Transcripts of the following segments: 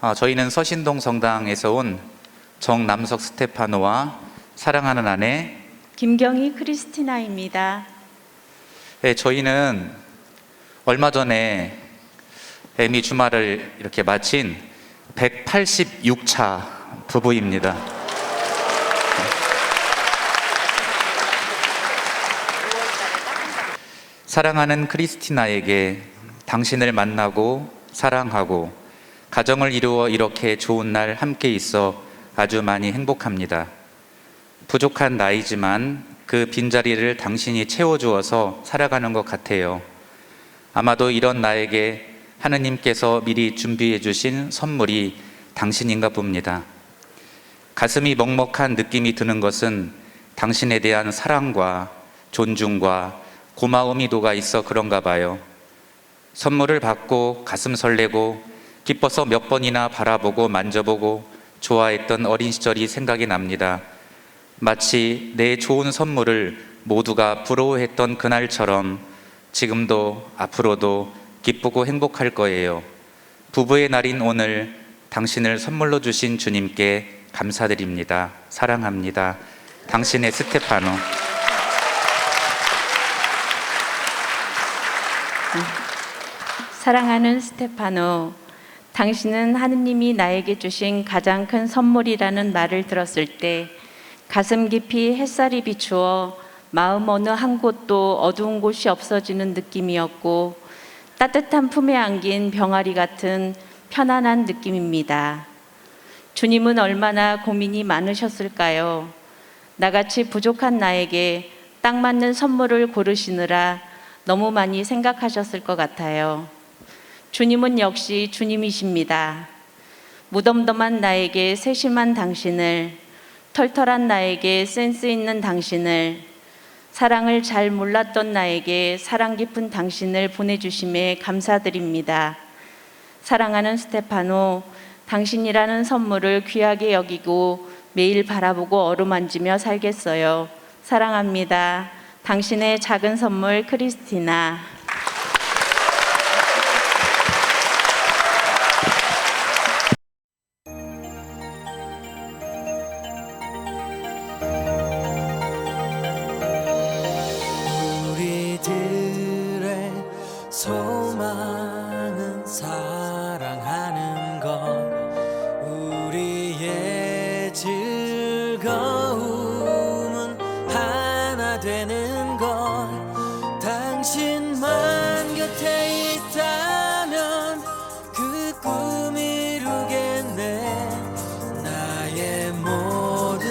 아, 저희는 서신동 성당에서 온 정남석 스테파노와 사랑하는 아내 김경희 크리스티나입니다. 네, 저희는 얼마 전에 애미 주말을 이렇게 마친 186차 부부입니다. 사랑하는 크리스티나에게 당신을 만나고 사랑하고 가정을 이루어 이렇게 좋은 날 함께 있어 아주 많이 행복합니다. 부족한 나이지만 그 빈자리를 당신이 채워주어서 살아가는 것 같아요. 아마도 이런 나에게 하느님께서 미리 준비해 주신 선물이 당신인가 봅니다. 가슴이 먹먹한 느낌이 드는 것은 당신에 대한 사랑과 존중과 고마움이 녹아 있어 그런가 봐요. 선물을 받고 가슴 설레고 기뻐서 몇 번이나 바라보고 만져보고 좋아했던 어린 시절이 생각이 납니다. 마치 내 좋은 선물을 모두가 부러워했던 그날처럼 지금도 앞으로도 기쁘고 행복할 거예요. 부부의 날인 오늘 당신을 선물로 주신 주님께 감사드립니다. 사랑합니다. 당신의 스테파노. 사랑하는 스테파노, 당신은 하느님이 나에게 주신 가장 큰 선물이라는 말을 들었을 때 가슴 깊이 햇살이 비추어 마음 어느 한 곳도 어두운 곳이 없어지는 느낌이었고 따뜻한 품에 안긴 병아리 같은 편안한 느낌입니다. 주님은 얼마나 고민이 많으셨을까요? 나같이 부족한 나에게 딱 맞는 선물을 고르시느라 너무 많이 생각하셨을 것 같아요. 주님은 역시 주님이십니다. 무덤덤한 나에게 세심한 당신을, 털털한 나에게 센스 있는 당신을, 사랑을 잘 몰랐던 나에게 사랑 깊은 당신을 보내주심에 감사드립니다. 사랑하는 스테파노, 당신이라는 선물을 귀하게 여기고 매일 바라보고 어루만지며 살겠어요. 사랑합니다. 당신의 작은 선물 크리스티나.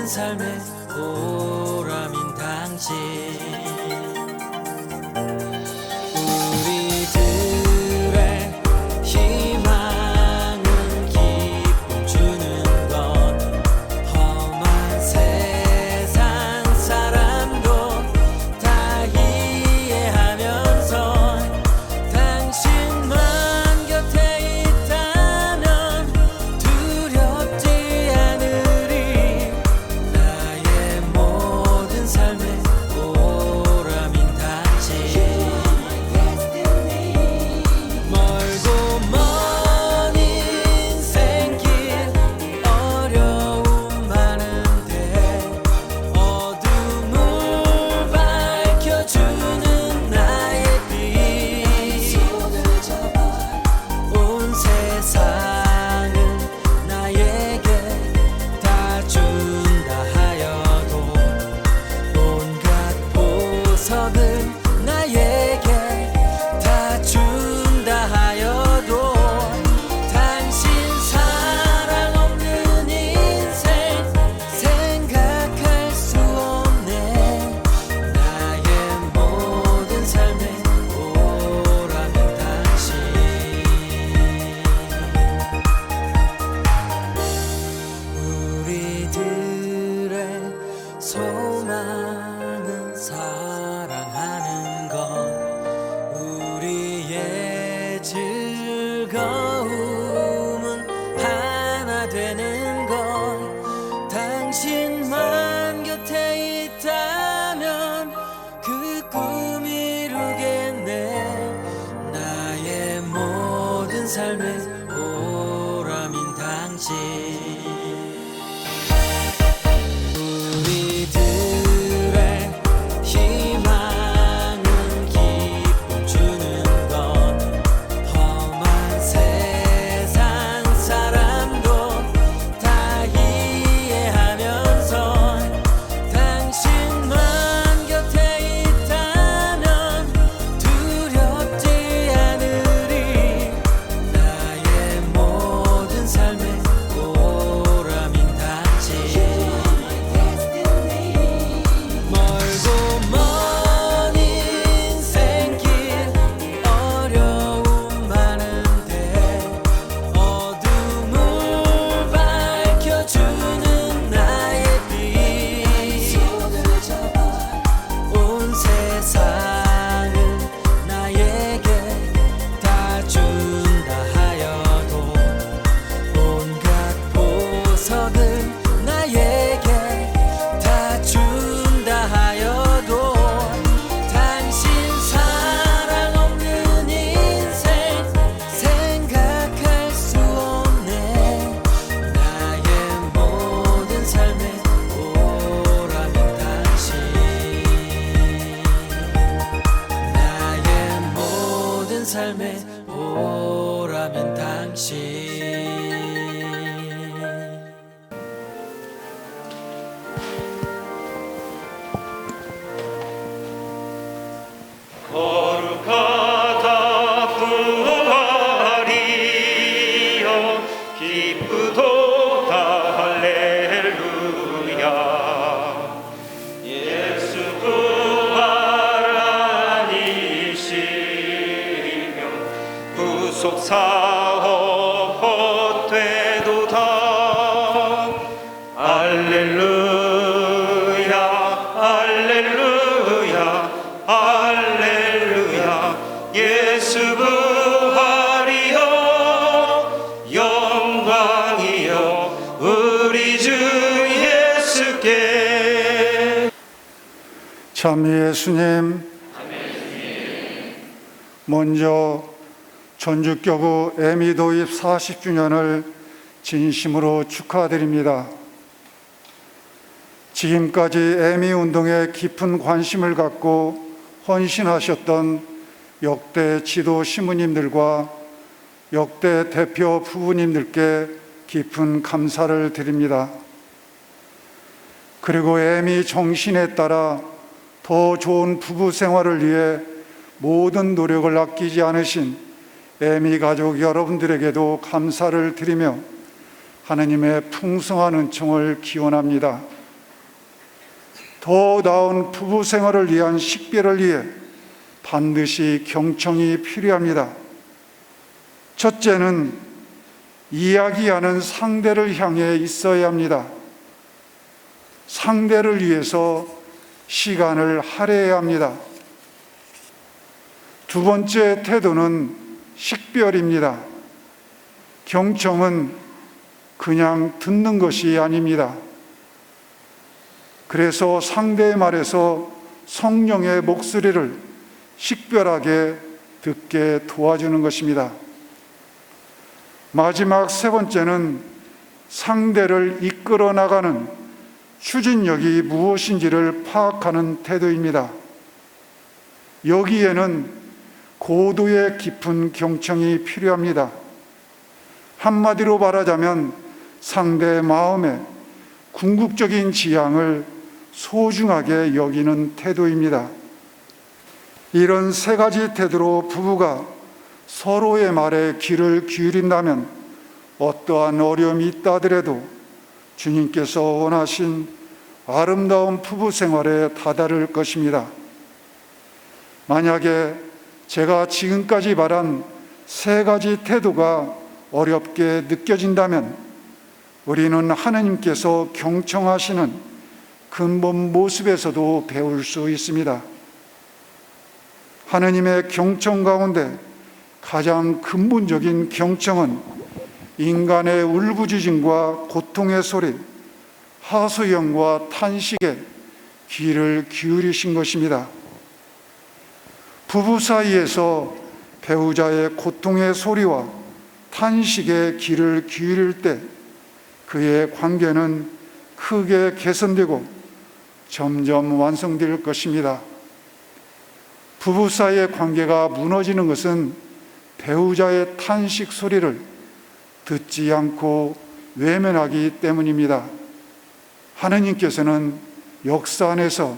삶의 보람인 당신 하 구속 사업 헛되도다. 알렐루야 알렐루야 알렐루야. 예수 부활이여 영광이여 우리 주 예수께. 참 예수님, 먼저 전주교구 애미 도입 40주년을 진심으로 축하드립니다. 지금까지 애미 운동에 깊은 관심을 갖고 헌신하셨던 역대 지도 신부님들과 역대 대표 부부님들께 깊은 감사를 드립니다. 그리고 애미 정신에 따라 더 좋은 부부 생활을 위해 모든 노력을 아끼지 않으신 애미 가족 여러분들에게도 감사를 드리며 하느님의 풍성한 은총을 기원합니다. 더 나은 부부 생활을 위한 식별을 위해 반드시 경청이 필요합니다. 첫째는 이야기하는 상대를 향해 있어야 합니다. 상대를 위해서 시간을 할애해야 합니다. 두 번째 태도는 식별입니다. 경청은 그냥 듣는 것이 아닙니다. 그래서 상대의 말에서 성령의 목소리를 식별하게 듣게 도와주는 것입니다. 마지막 세 번째는 상대를 이끌어 나가는 추진력이 무엇인지를 파악하는 태도입니다. 여기에는 고도의 깊은 경청이 필요합니다. 한마디로 말하자면 상대의 마음에 궁극적인 지향을 소중하게 여기는 태도입니다. 이런 세 가지 태도로 부부가 서로의 말에 귀를 기울인다면 어떠한 어려움이 있다 하더라도 주님께서 원하신 아름다운 부부 생활에 다다를 것입니다. 만약에 제가 지금까지 말한 세 가지 태도가 어렵게 느껴진다면 우리는 하나님께서 경청하시는 근본 모습에서도 배울 수 있습니다. 하나님의 경청 가운데 가장 근본적인 경청은 인간의 울부짖음과 고통의 소리, 하소연과 탄식에 귀를 기울이신 것입니다. 부부 사이에서 배우자의 고통의 소리와 탄식에 귀를 기울일 때 그의 관계는 크게 개선되고 점점 완성될 것입니다. 부부 사이의 관계가 무너지는 것은 배우자의 탄식 소리를 듣지 않고 외면하기 때문입니다. 하느님께서는 역사 안에서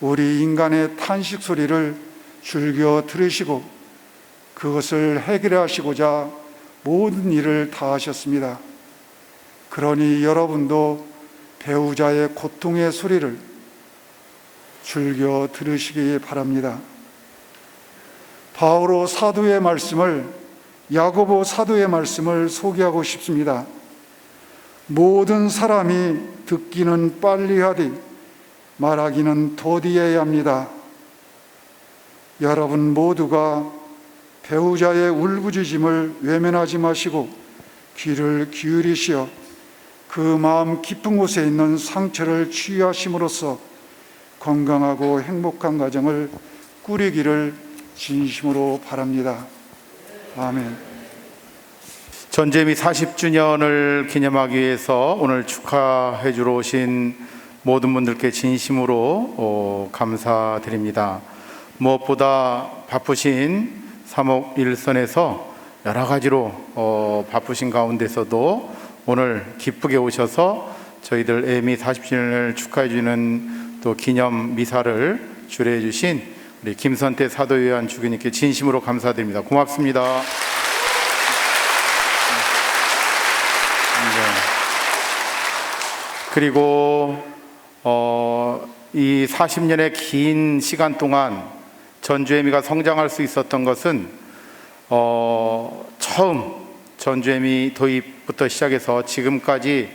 우리 인간의 탄식 소리를 즐겨 들으시고 그것을 해결하시고자 모든 일을 다 하셨습니다. 그러니 여러분도 배우자의 고통의 소리를 즐겨 들으시기 바랍니다. 바오로 사도의 말씀을 야고보 사도의 말씀을 소개하고 싶습니다. 모든 사람이 듣기는 빨리 하되 말하기는 더디해야 합니다. 여러분 모두가 배우자의 울부짖음을 외면하지 마시고 귀를 기울이시어 그 마음 깊은 곳에 있는 상처를 치유하심으로써 건강하고 행복한 가정을 꾸리기를 진심으로 바랍니다. 아멘. 전재미 40주년을 기념하기 위해서 오늘 축하해 주러 오신 모든 분들께 진심으로 어, 감사드립니다. 무엇보다 바쁘신 사목 일선에서 여러 가지로 어, 바쁘신 가운데서도 오늘 기쁘게 오셔서 저희들 애미 40주년을 축하해 주는 또 기념 미사를 주례해 주신 우리 김선태 사도위원 주교님께 진심으로 감사드립니다. 고맙습니다. 그리고 어, 이 40년의 긴 시간 동안 전주애미가 성장할 수 있었던 것은 어, 처음 전주애미 도입부터 시작해서 지금까지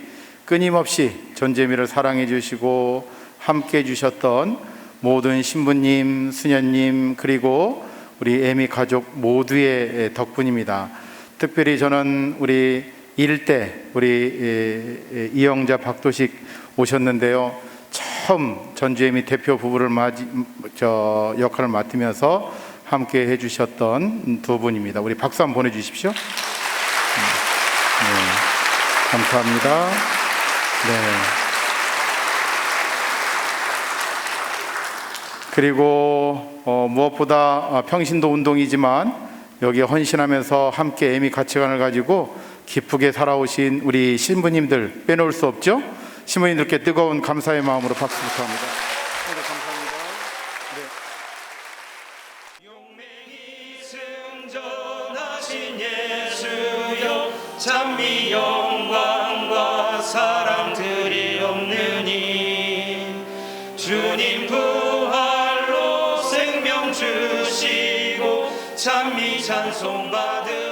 끊임없이 전주애미를 사랑해 주시고 함께 해 주셨던 모든 신부님, 수녀님 그리고 우리 애미 가족 모두의 덕분입니다. 특별히 저는 우리 일대 우리 이영자 박도식 오셨는데요. 처음 전주애미 대표 부부를 맞이, 저 역할을 맡으면서 함께 해주셨던 두 분입니다. 우리 박수 한번 보내주십시오. 음, 네, 감사합니다. 네. 그리고 어, 무엇보다 어, 평신도 운동이지만 여기에 헌신하면서 함께 애미 가치관을 가지고 기쁘게 살아오신 우리 신부님들 빼놓을 수 없죠? 신부님들께 뜨거운 감사의 마음으로 박수 부탁합니다. 네, 감사합니다. 용맹이 승전하신 예수여 찬미 영광과 사랑 드리옵느니 주님 부활로 생명 주시고 찬미 찬송 받으